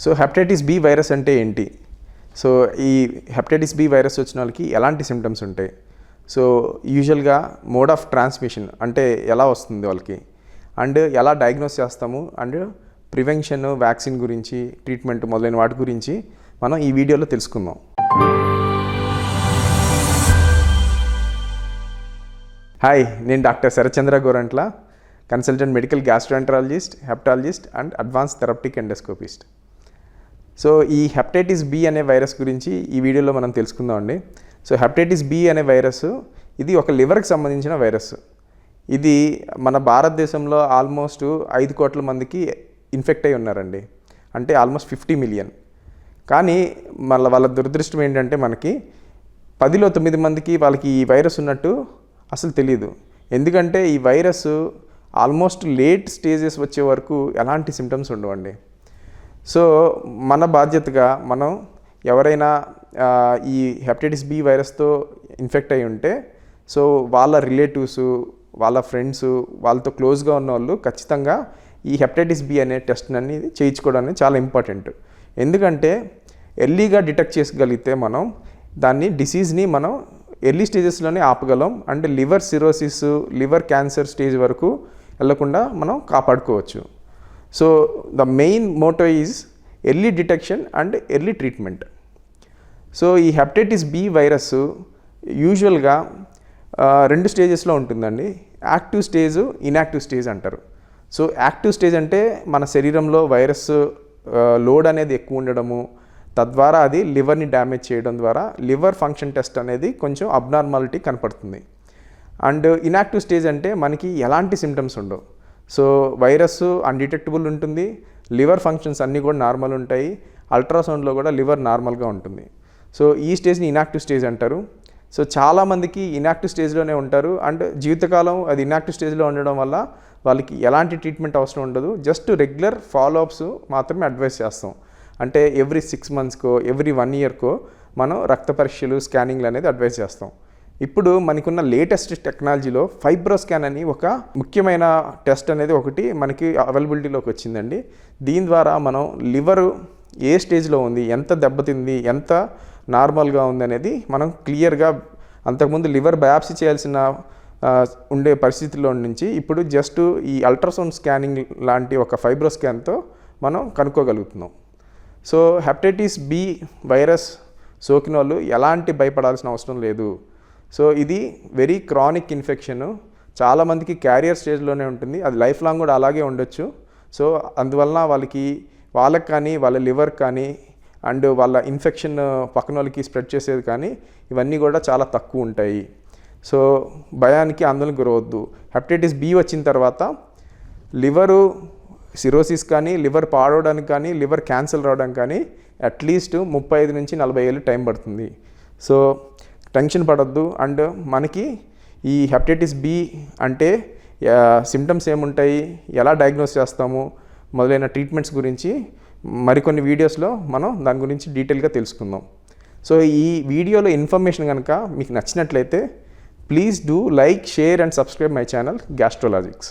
So hepatitis B virus అంటే ఏంటి? So ఈ హెపటైటిస్ బి వైరస్ వచ్చిన వాళ్ళకి ఎలాంటి సిమ్టమ్స్ ఉంటాయి? సో యూజువల్గా మోడ్ ఆఫ్ ట్రాన్స్మిషన్ అంటే ఎలా వస్తుంది వాళ్ళకి? అండ్ ఎలా డయాగ్నోస్ చేస్తాము? అండ్ ప్రివెన్షన్ వ్యాక్సిన్ గురించి ట్రీట్మెంట్ మొదలైన వాటి గురించి మనం ఈ వీడియోలో తెలుసుకుందాం. హాయ్ నేను doctor Sarachandra Gorantla consultant medical gastroenterologist hepatologist and advance therapeutic endoscopist so ఈ హెప్టైటిస్ బి అనే వైరస్ గురించి ఈ వీడియోలో మనం తెలుసుకుందాం అండి. సో హెప్టైటిస్ బి అనే వైరస్ ఇది ఒక లివర్కి సంబంధించిన వైరస్. ఇది మన భారతదేశంలో ఆల్మోస్ట్ ఐదు కోట్ల మందికి ఇన్ఫెక్ట్ అయి ఉన్నారండి. అంటే ఆల్మోస్ట్ ఫిఫ్టీ మిలియన్. కానీ మళ్ళీ వాళ్ళ దురదృష్టం ఏంటంటే మనకి పదిలో తొమ్మిది మందికి వాళ్ళకి ఈ వైరస్ ఉన్నట్టు అసలు తెలియదు ఎందుకంటే ఈ వైరస్ ఆల్మోస్ట్ లేట్ స్టేజెస్ వచ్చే వరకు ఎలాంటి సిమ్టమ్స్ ఉండవండి. సో మన బాధ్యతగా మనం ఎవరైనా ఈ హెపటైటిస్ బి వైరస్తో ఇన్ఫెక్ట్ అయి ఉంటే సో వాళ్ళ రిలేటివ్స్ వాళ్ళ ఫ్రెండ్స్ వాళ్ళతో క్లోజ్గా ఉన్న వాళ్ళు ఖచ్చితంగా ఈ హెపటైటిస్ బి అనే టెస్ట్ అనేది చేయించుకోవడం అనేది చాలా ఇంపార్టెంట్. ఎందుకంటే ఎర్లీగా డిటెక్ట్ చేసుకోగలిగితే మనం దాన్ని డిసీజ్ని మనం ఎర్లీ స్టేజెస్లోనే ఆపగలం. అంటే liver cirrhosis liver cancer stage వరకు వెళ్ళకుండా మనం కాపాడుకోవచ్చు. So the main motto is early detection and early treatment so ఈ హెప్టైటిస్ బి వైరస్ యూజువల్గా రెండు స్టేజెస్లో ఉంటుందండి. యాక్టివ్ స్టేజ్ ఇన్యాక్టివ్ స్టేజ్ అంటారు. సో యాక్టివ్ స్టేజ్ అంటే మన శరీరంలో వైరస్ లోడ్ అనేది ఎక్కువ ఉండడము. తద్వారా అది లివర్ని డ్యామేజ్ చేయడం ద్వారా లివర్ ఫంక్షన్ టెస్ట్ అనేది కొంచెం అబ్నార్మాలిటీ కనపడుతుంది. అండ్ ఇన్యాక్టివ్ స్టేజ్ అంటే మనకి ఎలాంటి సిమ్టమ్స్ ఉండవు. సో వైరస్ అన్డిటెక్టబుల్ ఉంటుంది లివర్ ఫంక్షన్స్ అన్నీ కూడా నార్మల్ ఉంటాయి అల్ట్రాసౌండ్లో కూడా లివర్ నార్మల్గా ఉంటుంది. సో ఈ స్టేజ్ని ఇనాక్టివ్ స్టేజ్ అంటారు. సో చాలామందికి ఇనాక్టివ్ స్టేజ్లోనే ఉంటారు అండ్ జీవితకాలం అది ఇనాక్టివ్ స్టేజ్లో ఉండడం వల్ల వాళ్ళకి ఎలాంటి ట్రీట్మెంట్ అవసరం ఉండదు. జస్ట్ రెగ్యులర్ ఫాలోఅప్స్ మాత్రమే అడ్వైస్ చేస్తాం. అంటే ఎవ్రీ సిక్స్ మంత్స్కో ఎవ్రీ వన్ ఇయర్కో మనం రక్త పరీక్షలు స్కానింగ్లు అనేది అడ్వైస్ చేస్తాం. ఇప్పుడు మనకున్న లేటెస్ట్ టెక్నాలజీలో ఫైబ్రో స్కాన్ అని ఒక ముఖ్యమైన టెస్ట్ అనేది ఒకటి మనకి అవైలబిలిటీలోకి వచ్చిందండి. దీని ద్వారా మనం లివరు ఏ స్టేజ్లో ఉంది ఎంత దెబ్బతింది ఎంత నార్మల్గా ఉంది అనేది మనం క్లియర్గా అంతకుముందు లివర్ బయాప్సీ చేయాల్సిన ఉండే పరిస్థితుల్లో నుంచి ఇప్పుడు జస్ట్ ఈ అల్ట్రాసౌండ్ స్కానింగ్ లాంటి ఒక ఫైబ్రో స్కాన్తో మనం కనుక్కోగలుగుతున్నాం. సో హెపటైటిస్ బి వైరస్ సోకిన వాళ్ళు ఎలాంటి భయపడాల్సిన అవసరం లేదు. సో ఇది వెరీ క్రానిక్ ఇన్ఫెక్షన్ చాలామందికి క్యారియర్ స్టేజ్లోనే ఉంటుంది. అది లైఫ్ లాంగ్ కూడా అలాగే ఉండొచ్చు. సో అందువలన వాళ్ళకి వాళ్ళకి కానీ వాళ్ళ లివర్ కానీ అండ్ వాళ్ళ ఇన్ఫెక్షన్ పక్కన వాళ్ళకి స్ప్రెడ్ చేసేది కానీ ఇవన్నీ కూడా చాలా తక్కువ ఉంటాయి. సో భయానికి ఆందోళన గురవద్దు. హెపటైటిస్ బి వచ్చిన తర్వాత లివరు సిరోసిస్ కానీ లివర్ పాడవడానికి కానీ లివర్ క్యాన్సర్ రావడానికి కానీ అట్లీస్ట్ ముప్పై ఐదు నుంచి నలభై ఏళ్ళు టైం పడుతుంది. సో టెన్షన్ పడద్దు. అండ్ మనకి ఈ హెపటైటిస్ బి అంటే సిమ్టమ్స్ ఏముంటాయి? ఎలా డయాగ్నోస్ చేస్తాము? మొదలైన ట్రీట్మెంట్స్ గురించి మరికొన్ని వీడియోస్లో మనం దాని గురించి డీటెయిల్గా తెలుసుకుందాం. సో ఈ వీడియోలో ఇన్ఫర్మేషన్ కనుక మీకు నచ్చినట్లయితే please do like share and subscribe my channel Gastrologics.